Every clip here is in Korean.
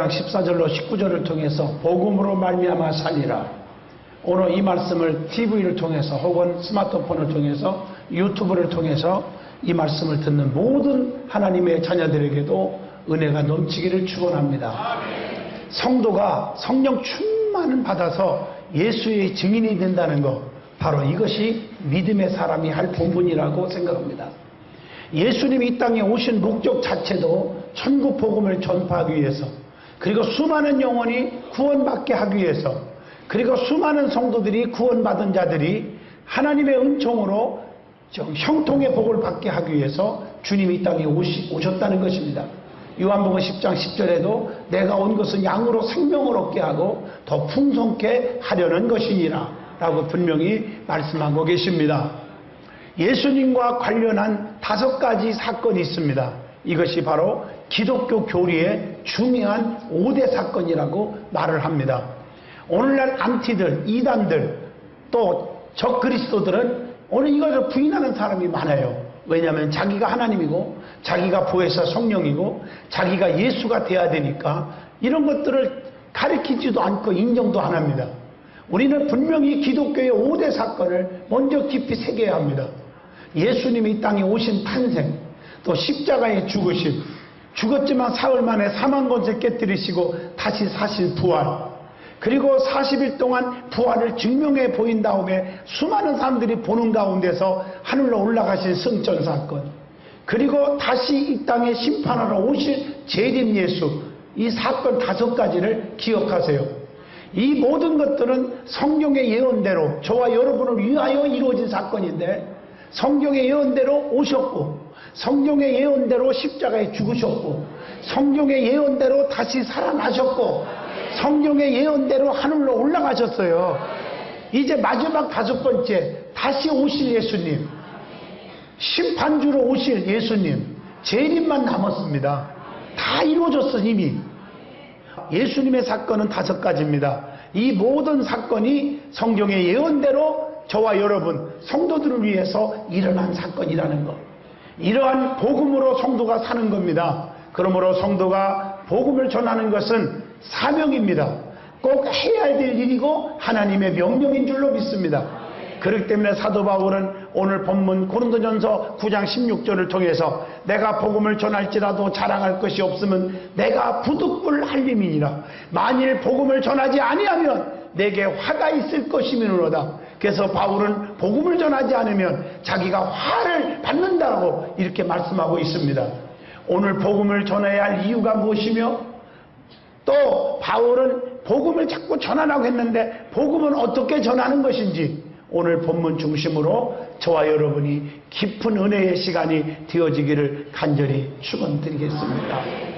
9장 14절로 19절을 통해서 복음으로 말미암아 살리라. 오늘 이 말씀을 TV를 통해서 혹은 스마트폰을 통해서 유튜브를 통해서 이 말씀을 듣는 모든 하나님의 자녀들에게도 은혜가 넘치기를 축원합니다. 성도가 성령 충만을 받아서 예수의 증인이 된다는 것 바로 이것이 믿음의 사람이 할 본분이라고 생각합니다. 예수님이 이 땅에 오신 목적 자체도 천국 복음을 전파하기 위해서 그리고 수많은 영혼이 구원받게 하기 위해서 그리고 수많은 성도들이 구원받은 자들이 하나님의 은총으로 좀 형통의 복을 받게 하기 위해서 주님이 이 땅에 오시, 오셨다는 것입니다. 요한복음 10장 10절에도 내가 온 것은 양으로 생명을 얻게 하고 더 풍성케 하려는 것이니라 라고 분명히 말씀하고 계십니다. 예수님과 관련한 다섯 가지 사건이 있습니다. 이것이 바로 기독교 교리의 중요한 5대 사건이라고 말을 합니다. 오늘날 안티들, 이단들, 또 적그리스도들은 오늘 이것을 부인하는 사람이 많아요. 왜냐하면 자기가 하나님이고 자기가 부에서 성령이고 자기가 예수가 돼야 되니까 이런 것들을 가르치지도 않고 인정도 안 합니다. 우리는 분명히 기독교의 5대 사건을 먼저 깊이 새겨야 합니다. 예수님이 이 땅에 오신 탄생, 또 십자가의 죽으심, 죽었지만 사흘 만에 사망 권세 깨뜨리시고 다시 사실 부활, 그리고 40일 동안 부활을 증명해 보인 다음에 수많은 사람들이 보는 가운데서 하늘로 올라가신 승천 사건, 그리고 다시 이 땅에 심판하러 오실 재림 예수, 이 사건 다섯 가지를 기억하세요. 이 모든 것들은 성경의 예언대로 저와 여러분을 위하여 이루어진 사건인데 성경의 예언대로 오셨고 성경의 예언대로 십자가에 죽으셨고 성경의 예언대로 다시 살아나셨고 성경의 예언대로 하늘로 올라가셨어요. 이제 마지막 다섯 번째 다시 오실 예수님 심판주로 오실 예수님 재림만 남았습니다. 다 이루어졌어 이미. 예수님의 사건은 다섯 가지입니다. 이 모든 사건이 성경의 예언대로 저와 여러분 성도들을 위해서 일어난 사건이라는 것. 이러한 복음으로 성도가 사는 겁니다. 그러므로 성도가 복음을 전하는 것은 사명입니다. 꼭 해야 될 일이고 하나님의 명령인 줄로 믿습니다. 그렇기 때문에 사도 바울은 오늘 본문 고린도전서 9장 16절을 통해서 내가 복음을 전할지라도 자랑할 것이 없으면 내가 부득불 할림이니라 만일 복음을 전하지 아니하면 내게 화가 있을 것이면으로다. 그래서 바울은 복음을 전하지 않으면 자기가 화를 받는다고 이렇게 말씀하고 있습니다. 오늘 복음을 전해야 할 이유가 무엇이며? 또 바울은 복음을 자꾸 전하라고 했는데 복음은 어떻게 전하는 것인지 오늘 본문 중심으로 저와 여러분이 깊은 은혜의 시간이 되어지기를 간절히 축원드리겠습니다.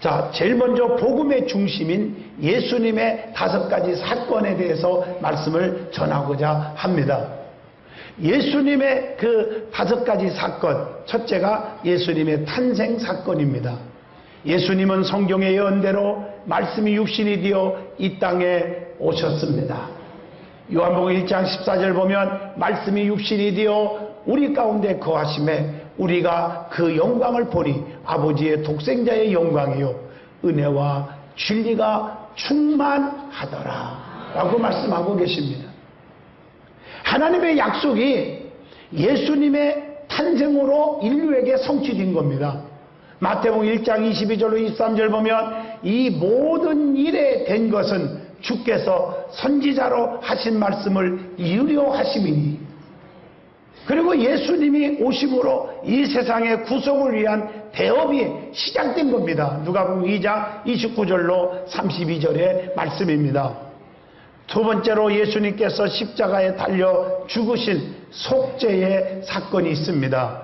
자, 제일 먼저 복음의 중심인 예수님의 다섯 가지 사건에 대해서 말씀을 전하고자 합니다. 예수님의 그 다섯 가지 사건, 첫째가 예수님의 탄생 사건입니다. 예수님은 성경의 예언대로 말씀이 육신이 되어 이 땅에 오셨습니다. 요한복음 1장 14절 보면 말씀이 육신이 되어 우리 가운데 거하심에 우리가 그 영광을 보니 아버지의 독생자의 영광이요 은혜와 진리가 충만하더라 라고 말씀하고 계십니다. 하나님의 약속이 예수님의 탄생으로 인류에게 성취된 겁니다. 마태복음 1장 22절로 23절 보면 이 모든 일에 된 것은 주께서 선지자로 하신 말씀을 이루려 하심이니 그리고 예수님이 오심으로 이 세상의 구속을 위한 대업이 시작된 겁니다. 누가복음 2장 29절로 32절의 말씀입니다. 두 번째로 예수님께서 십자가에 달려 죽으신 속죄의 사건이 있습니다.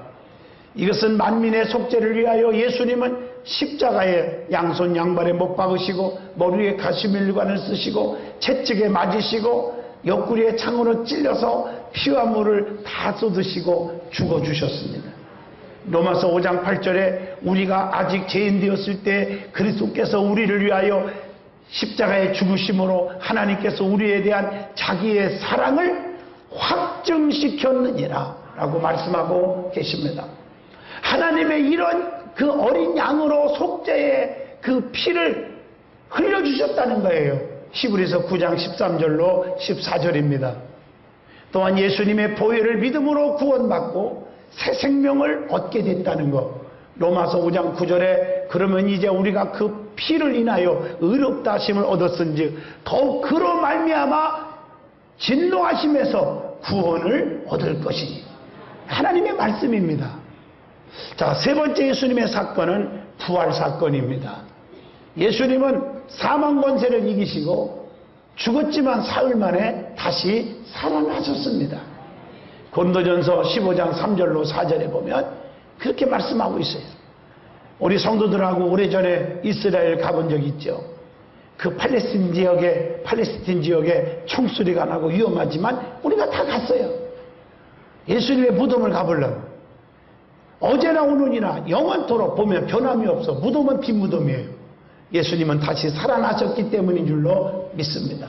이것은 만민의 속죄를 위하여 예수님은 십자가에 양손 양발에 못 박으시고 머리에 가시밀관을 쓰시고 채찍에 맞으시고 옆구리에 창으로 찔려서 피와 물을 다 쏟으시고 죽어주셨습니다. 로마서 5장 8절에 우리가 아직 죄인 되었을 때 그리스도께서 우리를 위하여 십자가의 죽으심으로 하나님께서 우리에 대한 자기의 사랑을 확증시켰느니라 라고 말씀하고 계십니다. 하나님의 이런 그 어린 양으로 속죄의 그 피를 흘려주셨다는 거예요. 히브리서 9장 13절로 14절입니다. 또한 예수님의 보혈을 믿음으로 구원받고 새 생명을 얻게 됐다는 것. 로마서 5장 9절에 그러면 이제 우리가 그 피를 인하여 의롭다 하심을 얻었은즉 더욱 그로 말미암아 진노하심에서 구원을 얻을 것이니 하나님의 말씀입니다. 자, 세 번째 예수님의 사건은 부활 사건입니다. 예수님은 사망 권세를 이기시고 죽었지만 사흘 만에 다시 살아나셨습니다. 고린도전서 15장 3절로 4절에 보면 그렇게 말씀하고 있어요. 우리 성도들하고 오래전에 이스라엘 가본 적 있죠. 그 팔레스틴 지역에 팔레스틴 지역에 총소리가 나고 위험하지만 우리가 다 갔어요. 예수님의 무덤을 가보려고. 어제나 오늘이나 영원토록 보면 변함이 없어. 무덤은 빈 무덤이에요. 예수님은 다시 살아나셨기 때문인 줄로 믿습니다.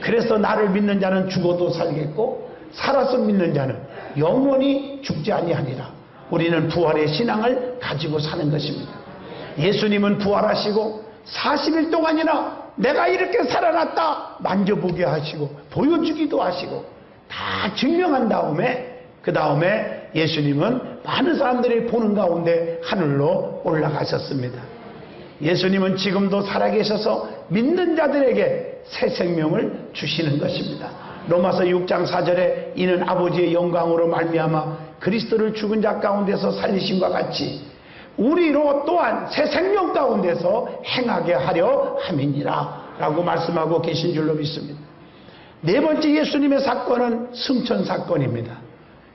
그래서 나를 믿는 자는 죽어도 살겠고 살아서 믿는 자는 영원히 죽지 아니하니라. 우리는 부활의 신앙을 가지고 사는 것입니다. 예수님은 부활하시고 40일 동안이나 내가 이렇게 살아났다 만져보게 하시고 보여주기도 하시고 다 증명한 다음에 그 다음에 예수님은 많은 사람들이 보는 가운데 하늘로 올라가셨습니다. 예수님은 지금도 살아계셔서 믿는 자들에게 새 생명을 주시는 것입니다. 로마서 6장 4절에 이는 아버지의 영광으로 말미암아 그리스도를 죽은 자 가운데서 살리심과 같이 우리로 또한 새 생명 가운데서 행하게 하려 함이니라 라고 말씀하고 계신 줄로 믿습니다. 네 번째 예수님의 사건은 승천 사건입니다.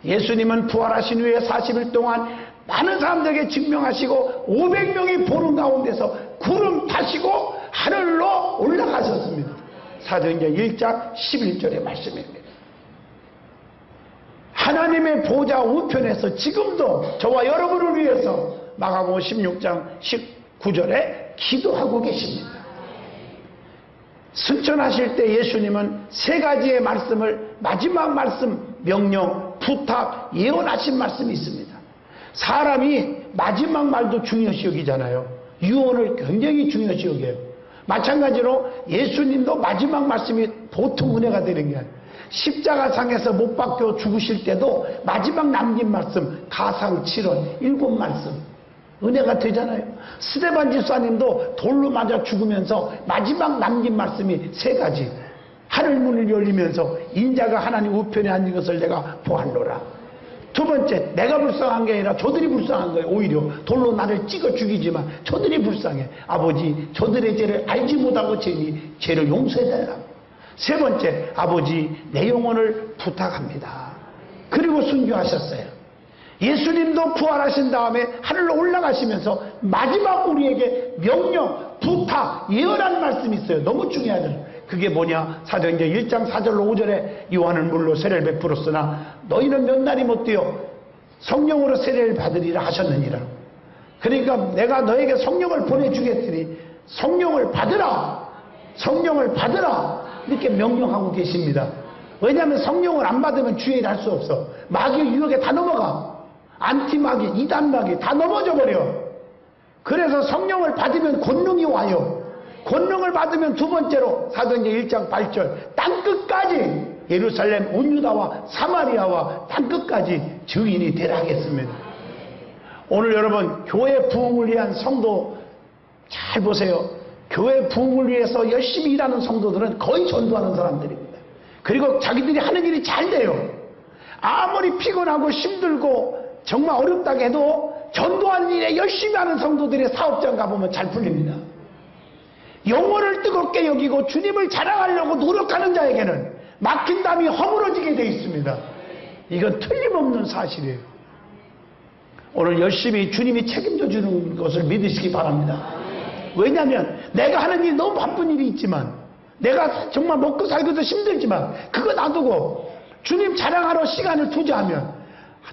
예수님은 부활하신 후에 40일 동안 많은 사람들에게 증명하시고 500명이 보는 가운데서 구름 타시고 하늘로 올라가셨습니다. 사도행전 1장 11절의 말씀입니다. 하나님의 보좌 우편에서 지금도 저와 여러분을 위해서 마가복음 16장 19절에 기도하고 계십니다. 승천하실 때 예수님은 세 가지의 말씀을 마지막 말씀, 명령, 부탁, 예언하신 말씀이 있습니다. 사람이 마지막 말도 중요시 여기잖아요. 유언을 굉장히 중요시 여겨요. 마찬가지로 예수님도 마지막 말씀이 보통 은혜가 되는 게 아니에요. 십자가상에서 못 박혀 죽으실 때도 마지막 남긴 말씀, 가상 7원, 일곱 말씀. 은혜가 되잖아요. 스테반 집사님도 돌로 맞아 죽으면서 마지막 남긴 말씀이 세 가지. 하늘 문을 열리면서 인자가 하나님 우편에 앉은 것을 내가 보았노라. 두 번째, 내가 불쌍한 게 아니라 저들이 불쌍한 거예요. 오히려 돌로 나를 찍어 죽이지만 저들이 불쌍해. 아버지, 저들의 죄를 알지 못하고 죄니 죄를 용서해 달라. 세 번째, 아버지, 내 영혼을 부탁합니다. 그리고 순교하셨어요. 예수님도 부활하신 다음에 하늘로 올라가시면서 마지막 우리에게 명령, 부탁, 예언한 말씀이 있어요. 너무 중요하죠. 그게 뭐냐? 사도행전 1장 4절로 5절에 요한은 물로 세례를 베풀었으나 너희는 몇 날이 못 되어 성령으로 세례를 받으리라 하셨느니라. 그러니까 내가 너에게 성령을 보내주겠으니 성령을 받으라. 성령을 받으라. 이렇게 명령하고 계십니다. 왜냐하면 성령을 안 받으면 주의를 할 수 없어. 마귀의 유혹에 다 넘어가. 안티마귀, 이단마귀 다 넘어져 버려. 그래서 성령을 받으면 권능이 와요. 권능을 받으면 두 번째로 사도행전 1장 8절 땅끝까지 예루살렘 온유다와 사마리아와 땅끝까지 증인이 되라 하겠습니다. 오늘 여러분 교회 부흥을 위한 성도 잘 보세요. 교회 부흥을 위해서 열심히 일하는 성도들은 거의 전도하는 사람들입니다. 그리고 자기들이 하는 일이 잘 돼요. 아무리 피곤하고 힘들고 정말 어렵다고 해도 전도하는 일에 열심히 하는 성도들의 사업장 가보면 잘 풀립니다. 영혼을 뜨겁게 여기고 주님을 자랑하려고 노력하는 자에게는 막힌 담이 허물어지게 되어 있습니다. 이건 틀림없는 사실이에요. 오늘 열심히 주님이 책임져 주는 것을 믿으시기 바랍니다. 왜냐하면 내가 하는 일이 너무 바쁜 일이 있지만 내가 정말 먹고 살기도 힘들지만 그거 놔두고 주님 자랑하러 시간을 투자하면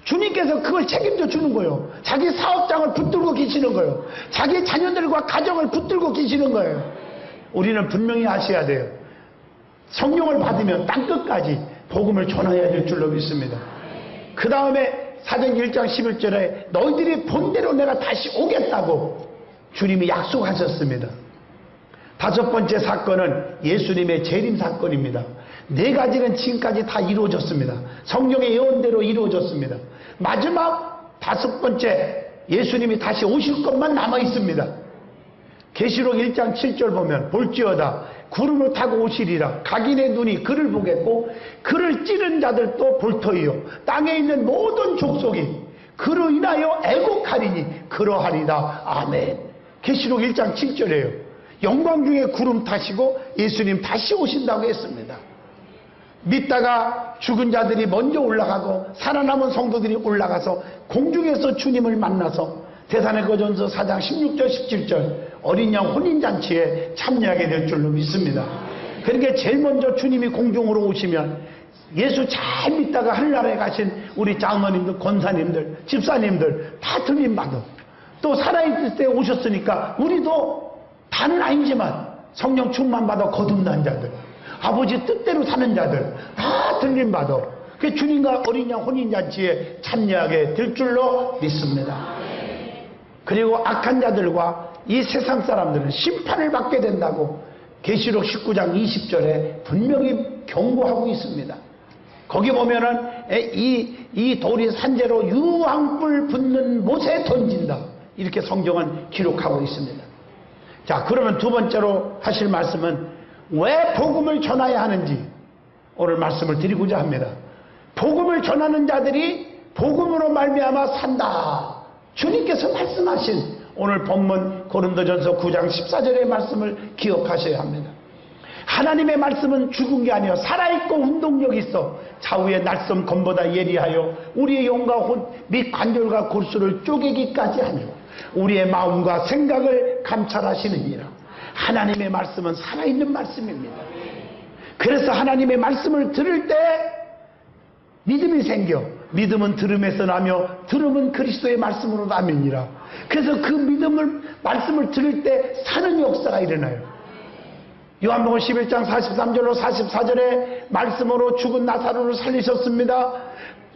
주님께서 그걸 책임져 주는 거예요. 자기 사업장을 붙들고 계시는 거예요. 자기 자녀들과 가정을 붙들고 계시는 거예요. 우리는 분명히 아셔야 돼요. 성령을 받으면 땅끝까지 복음을 전해야 될 줄로 믿습니다. 그 다음에 사전 1장 11절에 너희들이 본대로 내가 다시 오겠다고 주님이 약속하셨습니다. 다섯 번째 사건은 예수님의 재림 사건입니다. 네 가지는 지금까지 다 이루어졌습니다. 성경의 예언대로 이루어졌습니다. 마지막 다섯 번째 예수님이 다시 오실 것만 남아 있습니다. 계시록 1장 7절 보면 볼지어다. 구름을 타고 오시리라. 각인의 눈이 그를 보겠고 그를 찌른 자들도 볼 터이요. 땅에 있는 모든 족속이 그로 인하여 애곡하리니 그러하리다 아멘. 계시록 1장 7절이에요. 영광 중에 구름 타시고 예수님 다시 오신다고 했습니다 믿다가 죽은 자들이 먼저 올라가고 살아남은 성도들이 올라가서 공중에서 주님을 만나서 대산의 거전서 4장 16절 17절 어린 양 혼인잔치에 참여하게 될 줄로 믿습니다. 그러니까 제일 먼저 주님이 공중으로 오시면 예수 잘 믿다가 하늘나라에 가신 우리 장모님들, 권사님들, 집사님들 다 들림받아. 또 살아있을 때 오셨으니까 우리도 다는 아니지만 성령 충만 받아 거듭난 자들, 아버지 뜻대로 사는 자들 다 들림받아. 그 주님과 어린 양 혼인잔치에 참여하게 될 줄로 믿습니다. 그리고 악한 자들과 이 세상 사람들은 심판을 받게 된다고 계시록 19장 20절에 분명히 경고하고 있습니다. 거기 보면은 이, 이 돌이 산재로 유황불 붙는 못에 던진다. 이렇게 성경은 기록하고 있습니다. 자, 그러면 두 번째로 하실 말씀은 왜 복음을 전해야 하는지 오늘 말씀을 드리고자 합니다. 복음을 전하는 자들이 복음으로 말미암아 산다. 주님께서 말씀하신 오늘 본문 고린도전서 9장 14절의 말씀을 기억하셔야 합니다. 하나님의 말씀은 죽은 게 아니요 살아있고 운동력 있어 좌우의 날쌘 검보다 예리하여 우리의 영과 혼 및 관절과 골수를 쪼개기까지 하며 우리의 마음과 생각을 감찰하시느니라. 하나님의 말씀은 살아있는 말씀입니다. 그래서 하나님의 말씀을 들을 때 믿음이 생겨. 믿음은 들음에서 나며 들음은 그리스도의 말씀으로 나면이라. 그래서 그 믿음을 말씀을 들을 때 사는 역사가 일어나요. 요한복음 11장 43절로 44절에 말씀으로 죽은 나사로를 살리셨습니다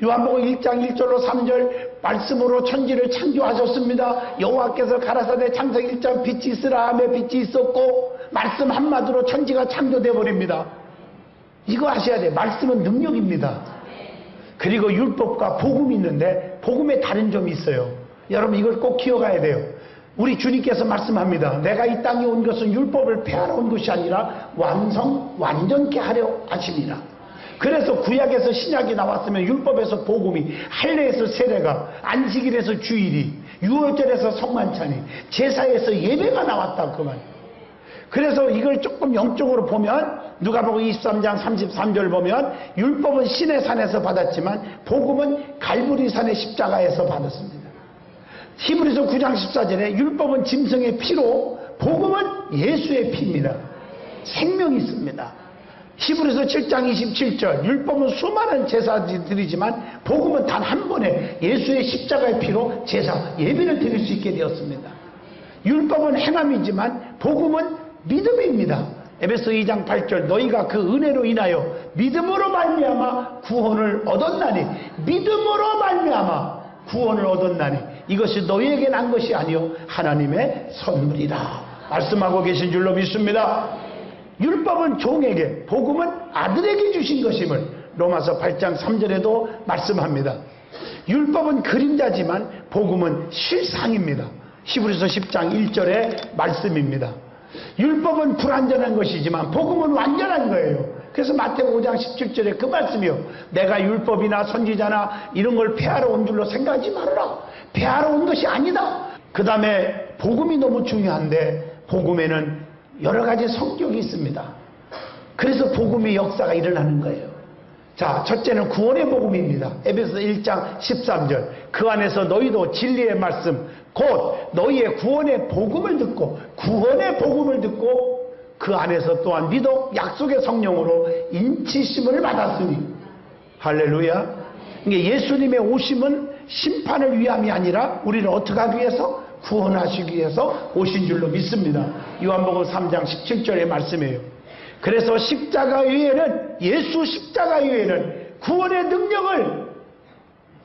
요한복음 1장 1절로 3절 말씀으로 천지를 창조하셨습니다 여호와께서 가라사대 창세 1장 빛이 있으라 하며 빛이 있었고 말씀 한마디로 천지가 창조돼 버립니다 이거 아셔야 돼 말씀은 능력입니다 그리고 율법과 복음이 있는데 복음에 다른 점이 있어요. 여러분 이걸 꼭 기억해야 돼요. 우리 주님께서 말씀합니다. 내가 이 땅에 온 것은 율법을 폐하러 온 것이 아니라 완성 완전케 하려 하심이라. 그래서 구약에서 신약이 나왔으면 율법에서 복음이 할례에서 세례가 안식일에서 주일이 유월절에서 성만찬이 제사에서 예배가 나왔다 그 말. 그래서 이걸 조금 영적으로 보면 누가복음 23장 33절 보면 율법은 신의 산에서 받았지만 복음은 갈보리 산의 십자가에서 받았습니다. 히브리서 9장 14절에 율법은 짐승의 피로 복음은 예수의 피입니다. 생명이 있습니다. 히브리서 7장 27절 율법은 수많은 제사들이지만 복음은 단 한 번에 예수의 십자가의 피로 제사 예배를 드릴 수 있게 되었습니다. 율법은 행함이지만 복음은 믿음입니다. 에베소 2장 8절 너희가 그 은혜로 인하여 믿음으로 말미암아 구원을 얻었나니 믿음으로 말미암아 구원을 얻었나니 이것이 너희에게 난 것이 아니요 하나님의 선물이다. 말씀하고 계신 줄로 믿습니다. 율법은 종에게 복음은 아들에게 주신 것임을 로마서 8장 3절에도 말씀합니다. 율법은 그림자지만 복음은 실상입니다. 히브리서 10장 1절의 말씀입니다. 율법은 불완전한 것이지만 복음은 완전한 거예요. 그래서 마태복음 5장 17절에 그 말씀이요. 내가 율법이나 선지자나 이런 걸 폐하러 온 줄로 생각하지 말아라. 폐하러 온 것이 아니다. 그 다음에 복음이 너무 중요한데 복음에는 여러 가지 성격이 있습니다. 그래서 복음의 역사가 일어나는 거예요. 자, 첫째는 구원의 복음입니다. 에베소 1장 13절. 그 안에서 너희도 진리의 말씀, 곧 너희의 구원의 복음을 듣고 구원의 복음을 듣고 그 안에서 또한 믿어 약속의 성령으로 인치심을 받았으니 할렐루야. 이게 예수님의 오심은 심판을 위함이 아니라 우리를 어떻게 하기 위해서 구원하시기 위해서 오신 줄로 믿습니다. 요한복음 3장 17절의 말씀이에요. 그래서 십자가 위에는 예수 십자가 위에는 구원의 능력을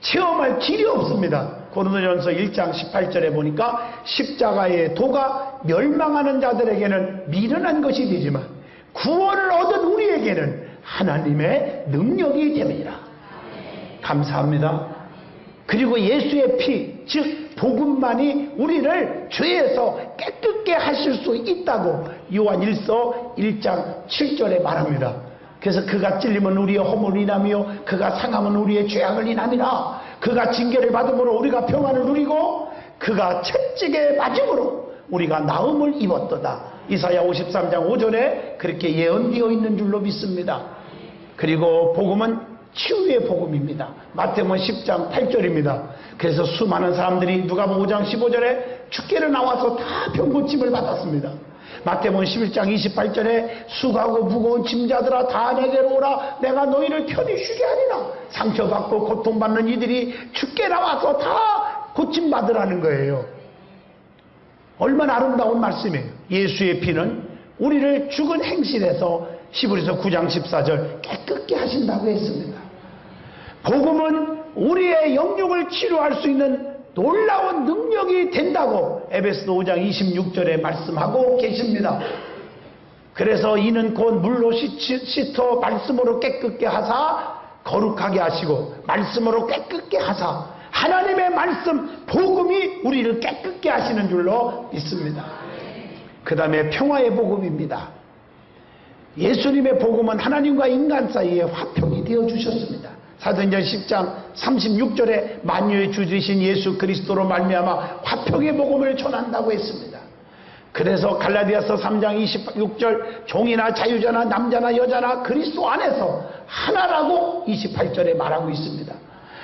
체험할 길이 없습니다. 고린도전서 1장 18절에 보니까 십자가의 도가 멸망하는 자들에게는 미련한 것이 되지만 구원을 얻은 우리에게는 하나님의 능력이 됩니다. 감사합니다. 그리고 예수의 피, 즉 복음만이 우리를 죄에서 깨끗게 하실 수 있다고 요한 1서 1장 7절에 말합니다. 그래서 그가 찔리면 우리의 허물을 인하며 그가 상하면 우리의 죄악을 인함이라 그가 징계를 받음으로 우리가 평안을 누리고 그가 채찍에 맞음으로 우리가 나음을 입었도다. 이사야 53장 5절에 그렇게 예언되어 있는 줄로 믿습니다. 그리고 복음은 치유의 복음입니다. 마태복음 10장 8절입니다. 그래서 수많은 사람들이 누가복음 5장 15절에 죽게를 나와서 다 병고침을 받았습니다. 마태복음 11장 28절에 수고하고 무거운 짐자들아 다 내게로 오라 내가 너희를 편히 쉬게 하리라 상처받고 고통받는 이들이 죽게 나와서 다 고침받으라는 거예요. 얼마나 아름다운 말씀이에요. 예수의 피는 우리를 죽은 행실에서 시부리서 9장 14절 깨끗게 하신다고 했습니다. 복음은 우리의 영육을 치료할 수 있는 놀라운 능력이 된다고 에베스도 5장 26절에 말씀하고 계십니다. 그래서 이는 곧 물로 씻- 씻어 말씀으로 깨끗게 하사 거룩하게 하시고 말씀으로 깨끗게 하사 하나님의 말씀 복음이 우리를 깨끗게 하시는 줄로 믿습니다. 그 다음에 평화의 복음입니다. 예수님의 복음은 하나님과 인간 사이에 화평이 되어 주셨습니다. 사도행전 10장 36절에 만유의 주 되신 예수 그리스도로 말미암아 화평의 복음을 전한다고 했습니다. 그래서 갈라디아서 3장 26절 종이나 자유자나 남자나 여자나 그리스도 안에서 하나라고 28절에 말하고 있습니다.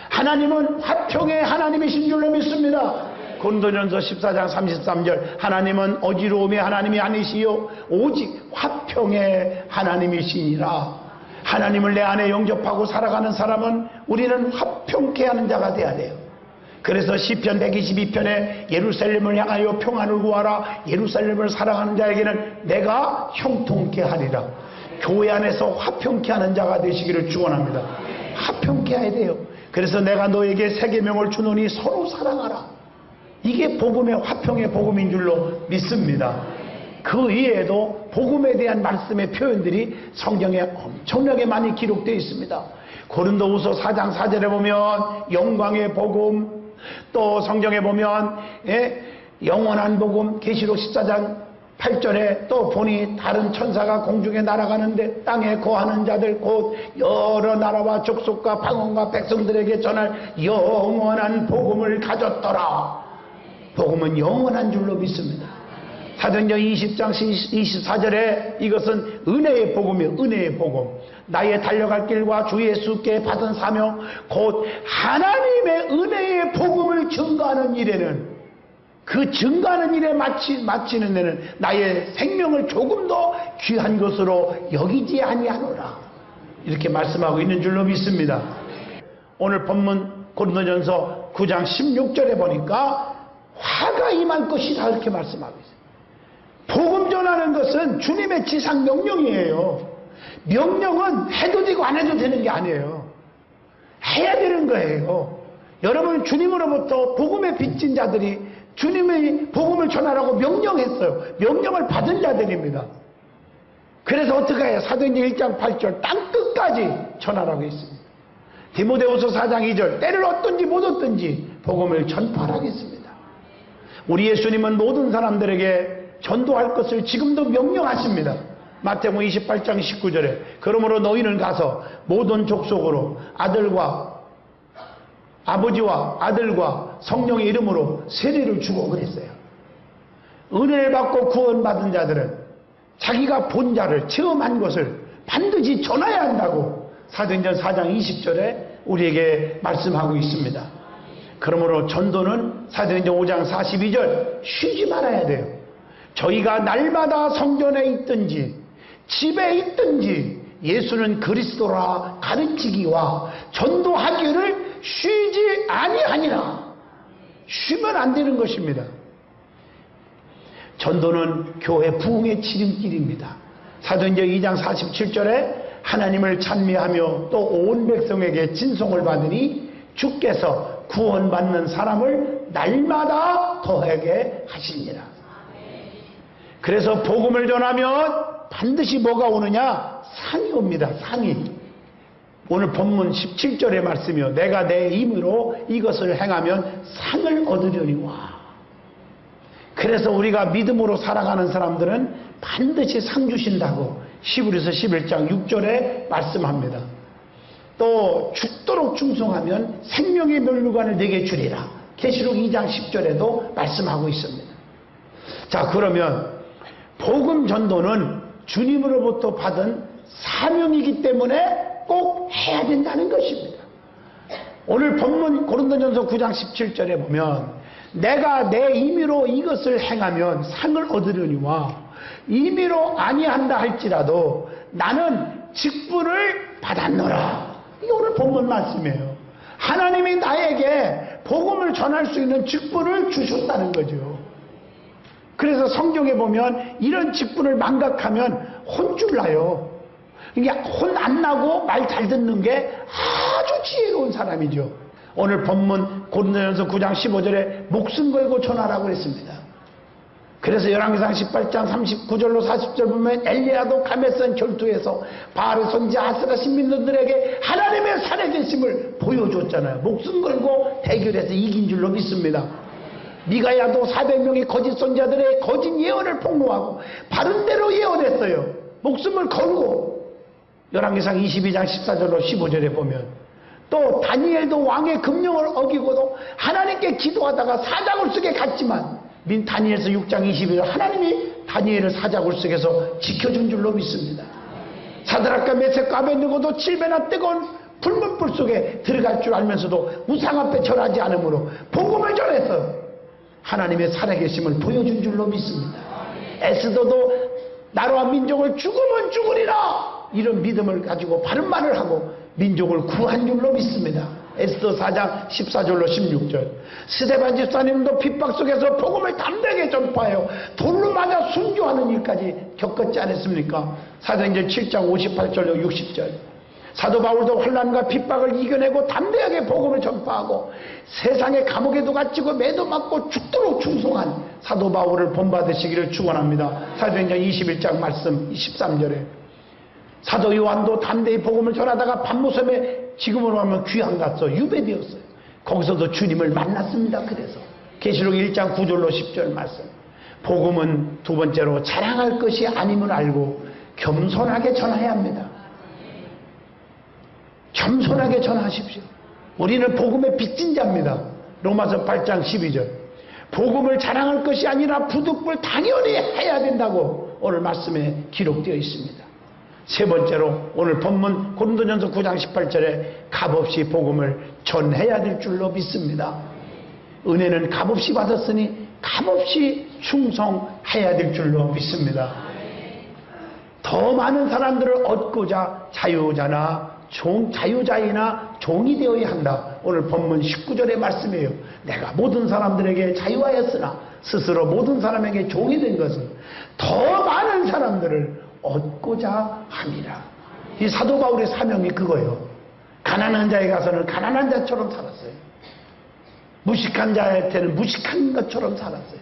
하나님은 화평의 하나님이신 줄로 믿습니다. 고린도전서 14장 33절 하나님은 어지러움의 하나님이 아니시요 오직 화평의 하나님이시니라. 하나님을 내 안에 영접하고 살아가는 사람은 우리는 화평케 하는 자가 돼야 돼요. 그래서 시편 122편에 예루살렘을 향하여 평안을 구하라. 예루살렘을 사랑하는 자에게는 내가 형통케 하리라. 교회 안에서 화평케 하는 자가 되시기를 축원합니다. 화평케 해야 돼요. 그래서 내가 너에게 세 계명을 주노니 서로 사랑하라. 이게 복음의 화평의 복음인 줄로 믿습니다 그 이외에도 복음에 대한 말씀의 표현들이 성경에 엄청나게 많이 기록되어 있습니다 고린도후서 4장 4절에 보면 영광의 복음 또 성경에 보면 예, 영원한 복음 계시록 14장 8절에 또 보니 다른 천사가 공중에 날아가는데 땅에 거하는 자들 곧 여러 나라와 족속과 방언과 백성들에게 전할 영원한 복음을 가졌더라. 복음은 영원한 줄로 믿습니다. 사도행전 20장 24절에 이것은 은혜의 복음이요 은혜의 복음. 나의 달려갈 길과 주 예수께 받은 사명 곧 하나님의 은혜의 복음을 증거하는 일에는 그 증거하는 일에 마치, 마치는 데는 나의 생명을 조금 더 귀한 것으로 여기지 아니하노라. 이렇게 말씀하고 있는 줄로 믿습니다. 오늘 본문 고린도전서 9장 16절에 보니까 화가 임할 것이다 이렇게 말씀하고 있어요 복음 전하는 것은 주님의 지상 명령이에요. 명령은 해도 되고 안 해도 되는 게 아니에요. 해야 되는 거예요. 여러분 주님으로부터 복음에 빚진 자들이 주님의 복음을 전하라고 명령했어요. 명령을 받은 자들입니다. 그래서 어떻게 해요? 사도행전 1장 8절 땅 끝까지 전하라고 했습니다. 디모데후서 4장 2절 때를 얻든지 못 얻든지 복음을 전파하겠습니다. 우리 예수님은 모든 사람들에게 전도할 것을 지금도 명령하십니다. 마태복음 28장 19절에 그러므로 너희는 가서 모든 족속으로 아들과 아버지와 아들과 성령의 이름으로 세례를 주고 그랬어요. 은혜를 받고 구원받은 자들은 자기가 본 자를 체험한 것을 반드시 전해야 한다고 사도행전 4장 20절에 우리에게 말씀하고 있습니다. 그러므로 전도는 사도행전 5장 42절 쉬지 말아야 돼요. 저희가 날마다 성전에 있든지 집에 있든지 예수는 그리스도라 가르치기와 전도하기를 쉬지 아니하니라. 쉬면 안 되는 것입니다. 전도는 교회 부흥의 지름길입니다. 사도행전 2장 47절에 하나님을 찬미하며 또 온 백성에게 진송을 받으니 주께서 구원받는 사람을 날마다 더하게 하시니라. 그래서 복음을 전하면 반드시 뭐가 오느냐? 상이 옵니다. 상이. 오늘 본문 17절의 말씀이요. 내가 내 힘으로 이것을 행하면 상을 얻으려니와. 그래서 우리가 믿음으로 살아가는 사람들은 반드시 상 주신다고 시브리서 11장 6절에 말씀합니다. 또 죽도록 충성하면 생명의 멸류관을 내게 주리라. 계시록 2장 10절에도 말씀하고 있습니다. 자, 그러면 복음 전도는 주님으로부터 받은 사명이기 때문에 꼭 해야 된다는 것입니다. 오늘 본문 고린도전서 9장 17절에 보면 내가 내 임의로 이것을 행하면 상을 얻으려니와 임의로 아니한다 할지라도 나는 직분을 받았노라. 이게 오늘 본문 말씀이에요. 하나님이 나에게 복음을 전할 수 있는 직분을 주셨다는 거죠. 그래서 성경에 보면 이런 직분을 망각하면 혼줄 나요. 이게 혼 안 나고 말 잘 듣는 게 아주 지혜로운 사람이죠. 오늘 본문 고린도전서 9장 15절에 목숨 걸고 전하라고 그랬습니다. 그래서 열왕기상 18장 39절로 40절 보면 엘리야도 감에선 결투에서 바알 선지 아스라 신민들에게 하나님의 살아계심을 보여줬잖아요. 목숨 걸고 대결해서 이긴 줄로 믿습니다. 미가야도 400명의 거짓 선자들의 거짓 예언을 폭로하고 바른대로 예언했어요. 목숨을 걸고 열왕기상 22장 14절로 15절에 보면 또 다니엘도 왕의 금령을 어기고도 하나님께 기도하다가 사자굴 속에 갔지만 민 다니엘서 6장 22절 하나님이 다니엘을 사자굴 속에서 지켜준 줄로 믿습니다. 사드락과 메섹과 아벤느고도 7배나 뜨거운 불문불 속에 들어갈 줄 알면서도 우상 앞에 절하지 않으므로 복음을 전해서 하나님의 살아계심을 보여준 줄로 믿습니다. 에스더도 나라와 민족을 죽으면 죽으리라 이런 믿음을 가지고 바른 말을 하고 민족을 구한 줄로 믿습니다. 에스더 4장 14절로 16절 스데반 집사님도 핍박 속에서 복음을 담대하게 전파하여 돌로 맞아 순교하는 일까지 겪었지 않았습니까? 사도행전 7장 58절로 60절 사도 바울도 환란과 핍박을 이겨내고 담대하게 복음을 전파하고 세상의 감옥에도 갇히고 매도 맞고 죽도록 충성한 사도 바울을 본받으시기를 축원합니다. 사도행전 21장 말씀 23절에 사도 요한도 담대히 복음을 전하다가 밤모섬에 지금으로 하면 귀한 갔어 유배되었어요. 거기서도 주님을 만났습니다. 그래서 계시록 1장 9절로 10절 말씀 복음은 두 번째로 자랑할 것이 아님을 알고 겸손하게 전해야 합니다. 겸손하게 전하십시오. 우리는 복음의 빚진 자입니다. 로마서 8장 12절. 복음을 자랑할 것이 아니라 부득불 당연히 해야 된다고 오늘 말씀에 기록되어 있습니다. 세 번째로 오늘 본문 고린도전서 9장 18절에 값없이 복음을 전해야 될 줄로 믿습니다. 은혜는 값없이 받았으니 값없이 충성해야 될 줄로 믿습니다. 더 많은 사람들을 얻고자 자유자나 종, 자유자이나 종이 되어야 한다. 오늘 본문 19절의 말씀이에요. 내가 모든 사람들에게 자유하였으나 스스로 모든 사람에게 종이 된 것은 더 많은 사람들을 얻고자 함이라. 이 사도 바울의 사명이 그거예요. 가난한 자에 가서는 가난한 자처럼 살았어요. 무식한 자한테는 무식한 것처럼 살았어요.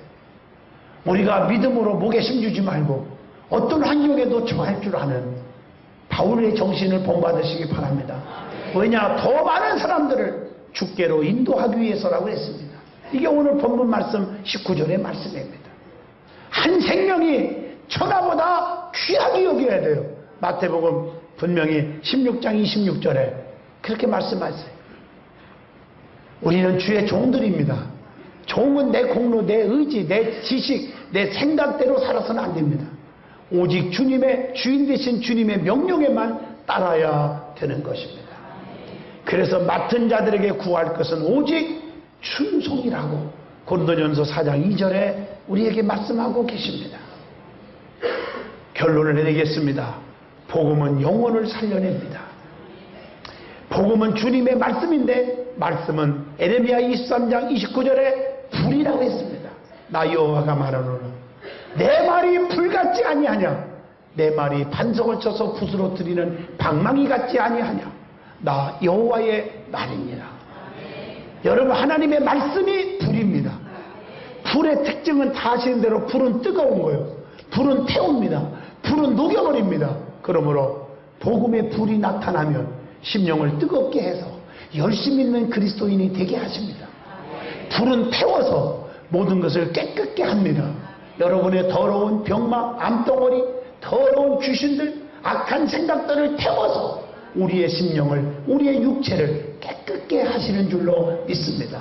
우리가 믿음으로 목에 힘주지 말고 어떤 환경에도 처할 줄 아는 바울의 정신을 본받으시기 바랍니다. 왜냐? 더 많은 사람들을 주께로 인도하기 위해서라고 했습니다. 이게 오늘 본문 말씀 19절의 말씀입니다. 한 생명이 천하보다 귀하게 여겨야 돼요. 마태복음 분명히 16장 26절에 그렇게 말씀하세요. 우리는 주의 종들입니다. 종은 내 공로, 내 의지, 내 지식, 내 생각대로 살아서는 안 됩니다. 오직 주님의 주인 되신 주님의 명령에만 따라야 되는 것입니다. 그래서 맡은 자들에게 구할 것은 오직 충성이라고 고린도전서 4장 2절에 우리에게 말씀하고 계십니다. 결론을 내리겠습니다. 복음은 영혼을 살려냅니다. 복음은 주님의 말씀인데 말씀은 에레미야 23장 29절에 불이라고 했습니다. 나 여호와가 말하노라. 내 말이 불 같지 아니하냐? 내 말이 반석을 쳐서 들이는 방망이 같지 아니하냐? 나 여호와의 말입니다. 여러분 하나님의 말씀이 불입니다. 불의 특징은 다 아시는 대로 불은 뜨거운 거예요. 불은 태웁니다. 불은 녹여버립니다. 그러므로 복음의 불이 나타나면 심령을 뜨겁게 해서 열심 있는 그리스도인이 되게 하십니다. 불은 태워서 모든 것을 깨끗게 합니다. 여러분의 더러운 병막, 암덩어리, 더러운 귀신들, 악한 생각들을 태워서 우리의 심령을, 우리의 육체를 깨끗게 하시는 줄로 믿습니다.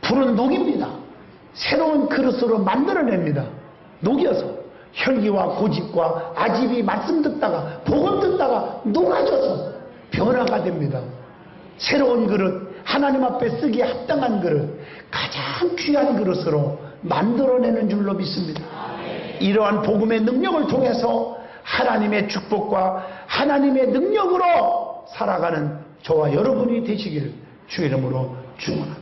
불은 녹입니다. 새로운 그릇으로 만들어냅니다. 녹여서 혈기와 고집과 아집이 말씀 듣다가 복음 듣다가 녹아져서 변화가 됩니다. 새로운 그릇, 하나님 앞에 쓰기에 합당한 그릇, 가장 귀한 그릇으로 만들어내는 줄로 믿습니다. 이러한 복음의 능력을 통해서 하나님의 축복과 하나님의 능력으로 살아가는 저와 여러분이 되시기를 주 이름으로 축원합니다.